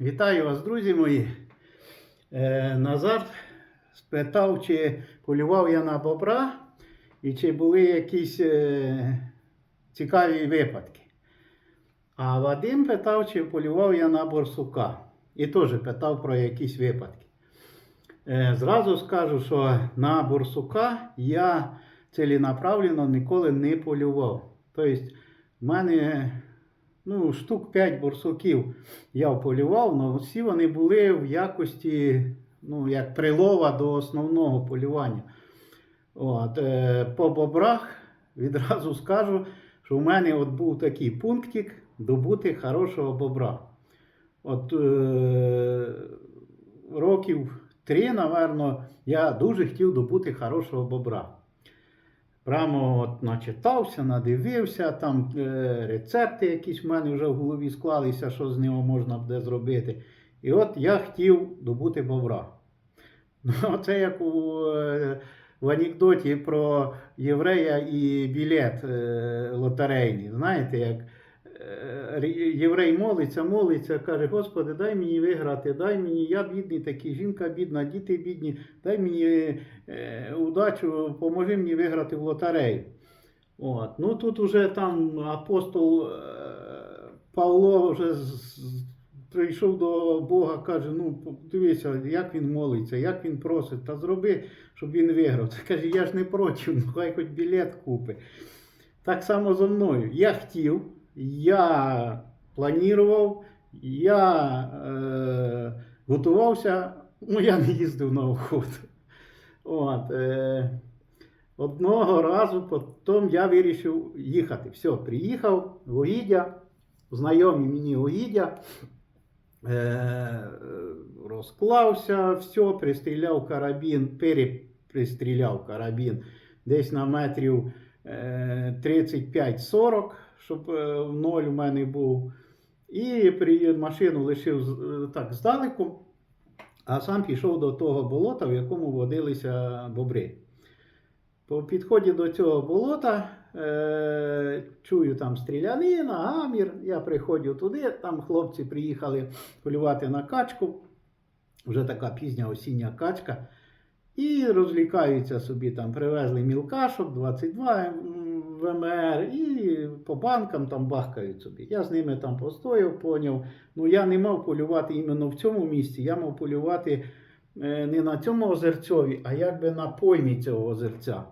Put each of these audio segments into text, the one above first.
Вітаю вас, друзі мої. Е, Назар спитав, чи полював я на бобра і чи були якісь е, цікаві випадки. А Вадим питав, чи полював я на борсука. І теж питав про якісь випадки. Е, зразу скажу, що на борсука я ціленаправленно ніколи не полював. Тобто, в мене ну, штук 5 борсуків я вполював, але всі вони були в якості, ну, як прилова до основного полювання. От, е, по бобрах відразу скажу, що в мене от був такий пунктик добути хорошого бобра. От е, років три, напевно, я дуже хотів добути хорошого бобра. Прямо от начитався, надивився, там е, рецепти якісь в мене вже в голові склалися, що з нього можна буде зробити. І от я хотів добути бобра. Ну, це як у, е, в анекдоті про єврея і білет е, лотерейний. Знаєте, як єврей молиться, молиться, каже, Господи, дай мені виграти, дай мені, я бідний такий, жінка бідна, діти бідні, дай мені е, удачу, поможи мені виграти в лотерею. От. Ну тут уже там апостол е, Павло вже прийшов до Бога, каже: ну дивися, як він молиться, як він просить, та зроби, щоб він виграв. Та каже, я ж не проти, ну хай хоч білет купить. Так само зо мною. Я хотів, я планував, я е, готувався, ну я не їздив на охоту. От, е, одного разу потім я вирішив їхати. Все, приїхав в Угіддя, знайомі мені Угіддя, е, розклався, все, пристріляв карабін, перепристріляв карабін десь на метрів е, 35-40, щоб е, в ноль у мене був. І машину лишив так здалеку, а сам пішов до того болота, в якому водилися бобри. По підході до цього болота е, чую там стрілянина, гамір. Я приходжу туди, там хлопці приїхали полювати на качку, вже така пізня осіння качка. І розлікаються собі там, привезли мілкашок 22 ВМР і по банкам там бахкають собі. Я з ними там постояв, поняв. Ну я не мав полювати іменно в цьому місці, я мав полювати е, не на цьому озерцьові, а якби на поймі цього озерця.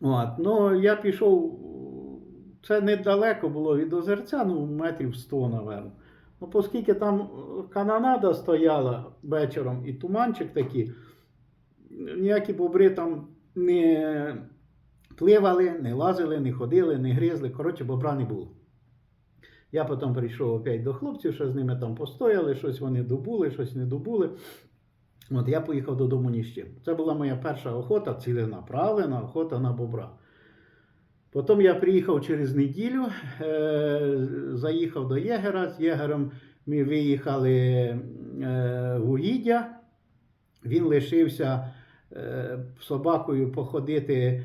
От. Ну, я пішов, це недалеко було від озерця, ну, метрів 100, напевно. Ну, оскільки там канонада стояла вечором і туманчик такий, ніякі бобри там не пливали, не лазили, не ходили, не гризли. Коротше, бобра не було. Я потім прийшов опять до хлопців, що з ними там постояли, щось вони добули, щось не добули. От я поїхав додому ні з чим. Це була моя перша охота, ціленаправлена охота на бобра. Потім я приїхав через неділю, е, заїхав до Єгера. З Єгером ми виїхали е, в Угіддя. Він лишився е, собакою походити,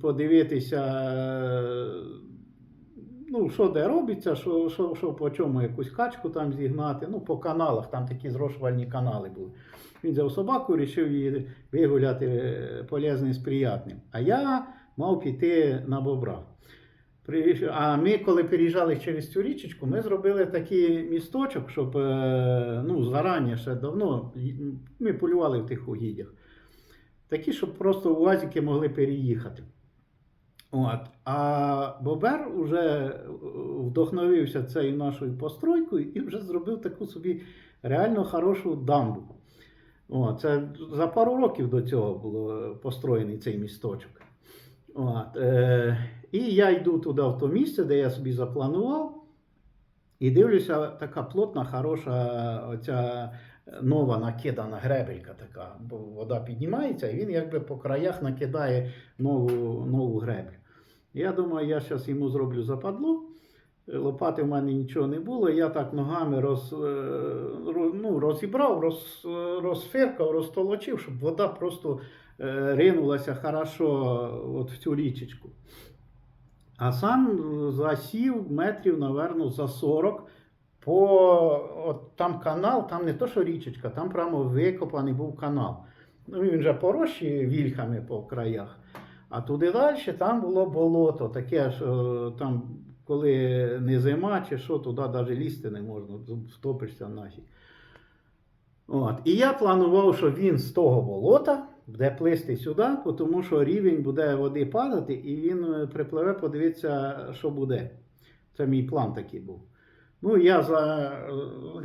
подивитися, е, ну, що де робиться, що, що, що по чому якусь качку там зігнати. Ну, по каналах, там такі зрошувальні канали були. Він взяв собаку, вирішив її вигуляти е, полезним з приятним. А я мав піти на бобра. А ми, коли переїжджали через цю річечку, ми зробили такий місточок, щоб е, ну, зарані ще давно ми полювали в тих угіддях. Такі, щоб просто уазики могли переїхати. От. А Бобер вже вдохновився цією нашою постройкою і вже зробив таку собі реально хорошу дамбу. О, це за пару років до цього було построєний цей місточок. От, е, і я йду туди в то місце, де я собі запланував, і дивлюся, така плотна, хороша оця нова накидана гребелька така, бо вода піднімається, і він якби по краях накидає нову, нову греблю. Я думаю, я зараз йому зроблю западло. Лопати в мене нічого не було. Я так ногами роз, е, ну, розібрав, роз, розфиркав, розтолочив, щоб вода просто е, ринулася хорошо от в цю річечку. А сам засів метрів, напевно, за 40 по от там канал, там не то, що річечка, там прямо викопаний був канал. Ну, він вже поросший вільхами по краях. А туди далі там було болото, таке, що там, коли не зима чи що, туди навіть лізти не можна, втопишся нафіг. От. І я планував, що він з того болота буде плисти сюди, тому що рівень буде води падати, і він е, припливе, подивитися, що буде. Це мій план такий був. Ну, я за е,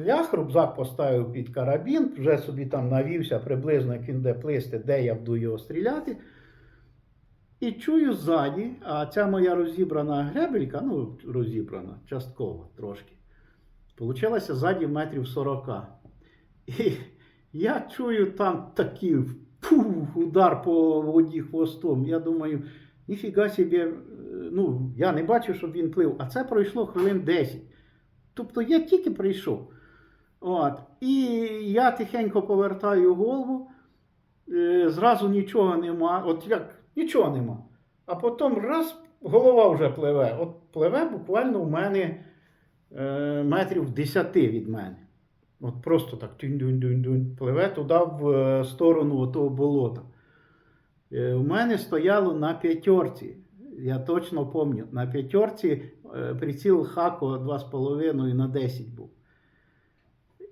ляг рюкзак поставив під карабін, вже собі там навівся приблизно, він буде плисти, де я буду його стріляти. І чую ззаді, а ця моя розібрана гребелька, ну, розібрана, частково трошки, получилася ззаді метрів 40. І я чую там такий пух, удар по воді хвостом. Я думаю, ніфіга собі, е, ну, я не бачив, щоб він плив, а це пройшло хвилин 10. Тобто я тільки прийшов. От. І я тихенько повертаю голову, е, зразу нічого нема. От як нічого нема. А потім раз, голова вже пливе. От пливе буквально в мене е, метрів 10 від мене. От просто так тюнь-дюнь-дюнь-дюнь, пливе туди в е, сторону того болота. Е, У мене стояло на п'ятерці. Я точно пам'ятаю, на п'ятерці приціл Хако 2,5 на 10 був.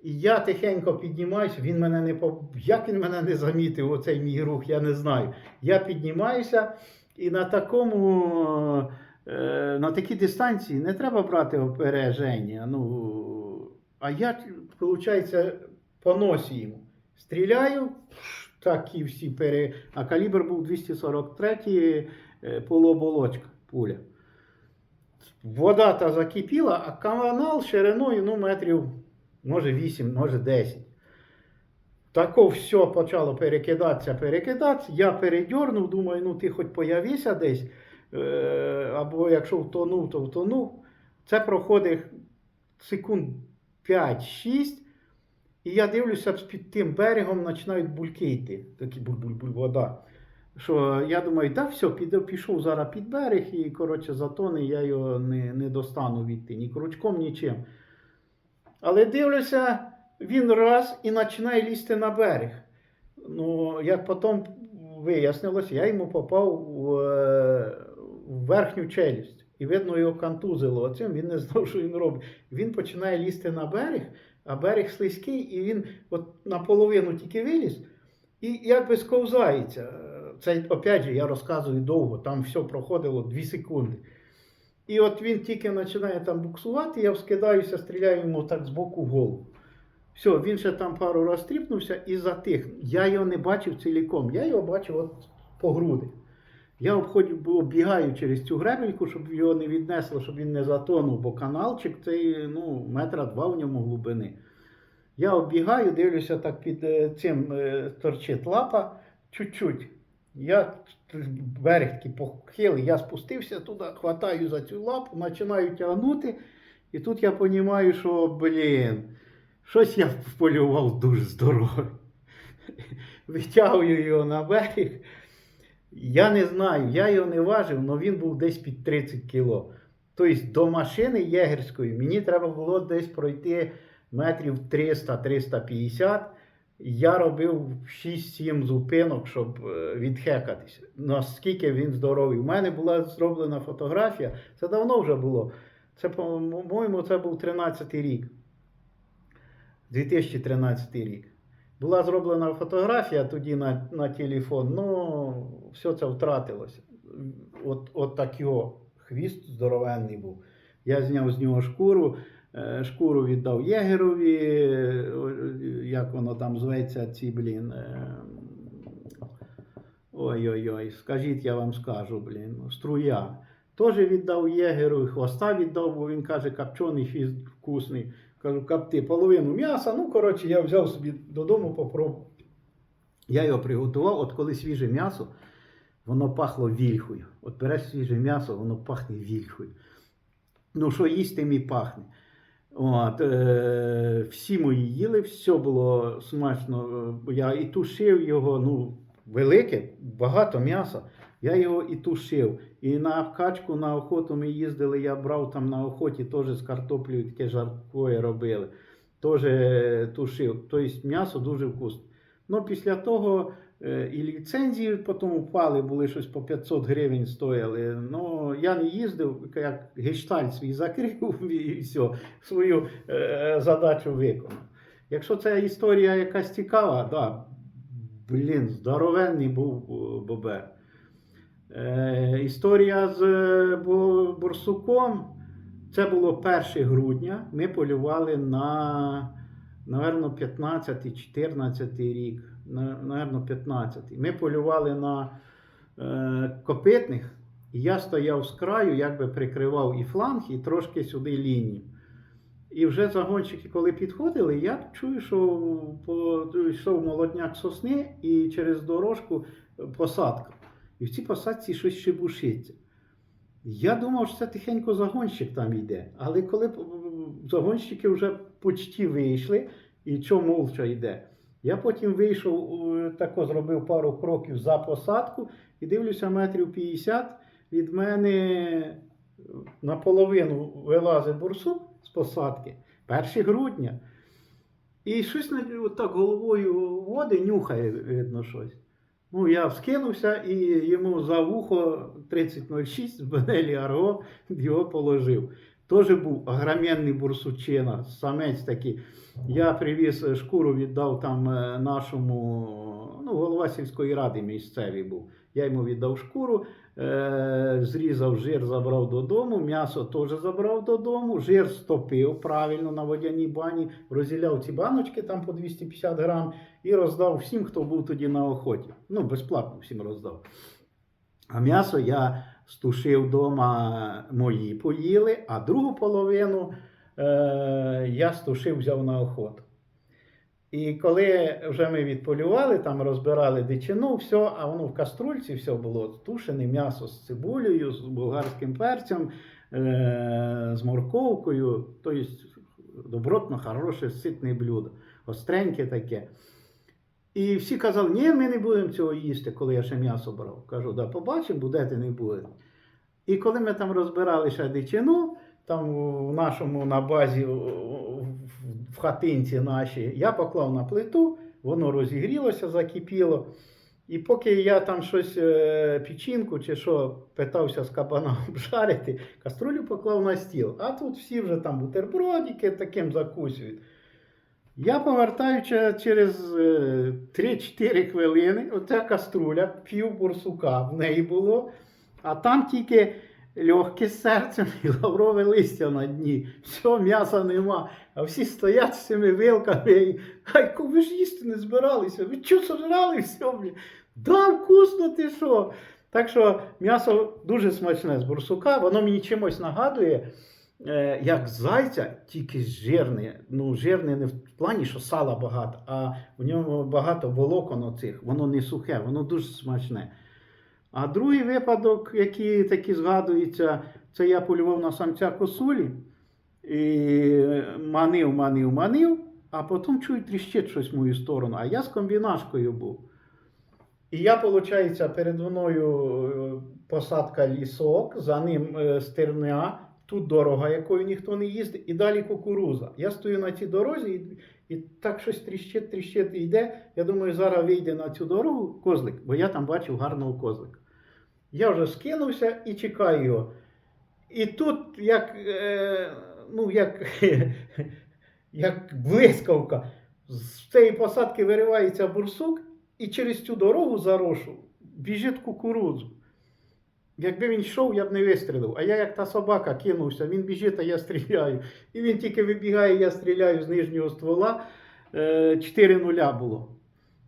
І я тихенько піднімаюся, він мене не. Як він мене не замітив, оцей мій рух, я не знаю. Я піднімаюся, і на такому, е, на такій дистанції не треба брати опереження. Ну, а я, виходить, по носі йому. Стріляю, так і всі пере. А калібр був 243 е, полуоболочка пуля. Вода та закипіла, а канал шириною ну, метрів, може 8, може 10. Тако все почало перекидатися, перекидатися. Я передьорнув, думаю, ну ти хоч появися десь. Е, або якщо втонув, то втонув. Це проходить секунд 5-6. І я дивлюся, під тим берегом починають бульки йти. Такі буль-буль-буль вода. Що я думаю, да, все, піде, пішов зараз під берег і, коротше, затоне, я його не, не достану відти ні крючком, нічим. Але дивлюся, він раз і починає лізти на берег. Ну, як потім вияснилось, я йому попав в, е, в верхню челюсть. І видно, його контузило оцим, він не знав, що він робить. Він починає лізти на берег, а берег слизький, і він от наполовину тільки виліз, і якби сковзається. Це, опять же, я розказую довго, там все проходило 2 секунди. І от він тільки починає там буксувати, я вскидаюся, стріляю йому так з боку в голову. Все, він ще там пару раз стріпнувся і затих. Я його не бачив ціліком, я його бачив от по груди. Я обходю, оббігаю через цю гребельку, щоб його не віднесло, щоб він не затонув, бо каналчик цей ну, метра два в ньому глибини. Я оббігаю, дивлюся, так під е, цим е, торчить лапа чуть-чуть. Я берег такий похилий, я спустився туди, хватаю за цю лапу, починаю тягнути. І тут я розумію, що, блін, щось я вполював дуже здорово. Витягую його на берег. Я не знаю, я його не важив, але він був десь під 30 кіло. Тобто до машини єгерської мені треба було десь пройти метрів 300-350. Я робив 6-7 зупинок, щоб е, відхекатися. Наскільки він здоровий. У мене була зроблена фотографія. Це давно вже було. Це, по-моєму, це був 13-й рік. 2013 рік. Була зроблена фотографія тоді на, на телефон, ну все це втратилося. От, от так його хвіст здоровенний був. Я зняв з нього шкуру, шкуру віддав єгерові, е, як воно там зветься, ці, блін. е, Ой-ой-ой, скажіть, я вам скажу, блін, струя. Теж віддав єгеру, хвоста віддав, бо він каже, копчений хвіст вкусний. Кажу, капти половину м'яса. Ну, коротше, я взяв собі додому, попробував. Я його приготував, от коли свіже м'ясо, воно пахло вільхою. От береш свіже м'ясо, воно пахне вільхою. Ну, що їсть, тим і пахне. От, е, всі мої їли, все було смачно. Е, Я і тушив його, ну, велике, багато м'яса. Я його і тушив. І на качку, на охоту ми їздили, я брав там на охоті теж з картоплею таке жаркое робили. Теж е, тушив. Тобто м'ясо дуже вкусне. Ну, після того і ліцензії потім упали, були щось по 500 гривень стояли. Ну, я не їздив, як гештальт свій закрив і все, свою е, задачу виконав. Якщо це історія якась цікава, да, блін, здоровенний був е, бобер. Е, історія з е, Борсуком. Це було 1 грудня. Ми полювали на, напевно, 15-14 рік. На- Напевно, 15. Ми полювали на е, копитних, і я стояв з краю, якби прикривав і фланг, і трошки сюди лінію. І вже загонщики, коли підходили, я чую, що по- йшов молодняк сосни і через дорожку посадка. І в цій посадці щось шебушиться. Я думав, що це тихенько загонщик там йде. Але коли загонщики вже почти вийшли, і що мовча йде. Я потім вийшов, е, тако зробив пару кроків за посадку і дивлюся, метрів 50 від мене е, наполовину вилазить бурсук з посадки 1 грудня. І щось отак головою води нюхає, видно щось. Ну, я вскинувся і йому за вухо 3006 з Бенелі Арго його положив. Теж був огроменний бурсучина, самець такий. Я привіз е, шкуру, віддав там е, нашому, ну, голова сільської ради місцевий був. Я йому віддав шкуру, е, зрізав жир, забрав додому, м'ясо теж забрав додому, жир стопив правильно на водяній бані, розділяв ці баночки там по 250 грам і роздав всім, хто був тоді на охоті. Ну, безплатно всім роздав. А м'ясо я стушив вдома, мої поїли, а другу половину е, я стушив, взяв на охоту. І коли вже ми відполювали, там розбирали дичину, все, а воно в каструльці все було тушене м'ясо з цибулею, з болгарським перцем, е, з морковкою. Тобто добротно, хороше, ситне блюдо, остреньке таке. І всі казали, ні, ми не будемо цього їсти, коли я ще м'ясо брав. Кажу, да, побачимо, будете, не будете. І коли ми там розбирали ще дичину, там в нашому на базі в- хатинці нашій, я поклав на плиту, воно розігрілося, закипіло. І поки я там щось е, печінку чи що питався з кабана обжарити, каструлю поклав на стіл. А тут всі вже там бутербродики таким закусують. Я повертаю через е, 3-4 хвилини, оця каструля, пів бурсука в неї було, а там тільки легке з серцем і лаврове листя на дні. Все, м'яса нема. А всі стоять з цими вилками. І, Айко, ви ж їсти не збиралися. Ви що сожрали все? Блін? Да, вкусно ти що. Так що м'ясо дуже смачне з бурсука, воно мені чимось нагадує, е, як зайця, тільки жирне. Ну, жирне не в плані, що сала багато, а в ньому багато волокон оцих, воно не сухе, воно дуже смачне. А другий випадок, який таки згадується, це я полював на самця косулі і манив, манив, манив, а потім чую, тріщить щось в мою сторону. А я з комбінашкою був. І я, виходить, передо мною е, посадка лісок, за ним е, стерня, тут дорога, якою ніхто не їздить, і далі кукуруза. Я стою на цій дорозі, і, і так щось тріщить, тріщить йде. Я думаю, зараз вийде на цю дорогу козлик, бо я там бачив гарного козлика. Я вже скинувся і чекаю його. І тут, як, е, ну, як, як блискавка, з цієї посадки виривається бурсук і через цю дорогу зарошу біжить кукурудзу. Якби він йшов, я б не вистрілив. А я як та собака кинувся, він біжить, а я стріляю. І він тільки вибігає, я стріляю з нижнього ствола. Е, 4 нуля було.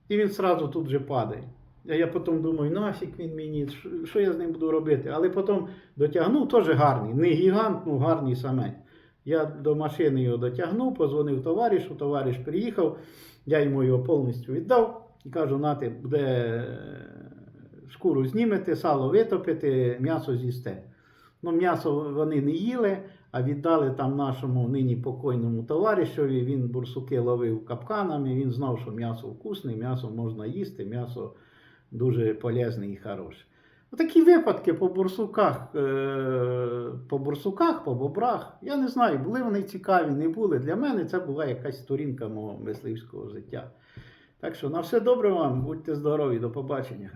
І він сразу тут же падає. А я потім думаю, нафіг він мені, що- я з ним буду робити? Але потім дотягнув, теж гарний, не гігант, ну гарний самець. Я до машини його дотягнув, позвонив товаришу, товариш приїхав, я йому його повністю віддав і кажу, нате, буде е, шкуру знімете, сало витопите, м'ясо з'їсте. Ну, м'ясо вони не їли, а віддали там нашому нині покойному товаришові. Він бурсуки ловив капканами, він знав, що м'ясо вкусне, м'ясо можна їсти, м'ясо дуже полезне і хороше. Такі випадки по бурсуках, е, по бурсуках, по бобрах. Я не знаю, були вони цікаві, не були. Для мене це була якась сторінка мого мисливського життя. Так що на все добре вам, будьте здорові, до побачення.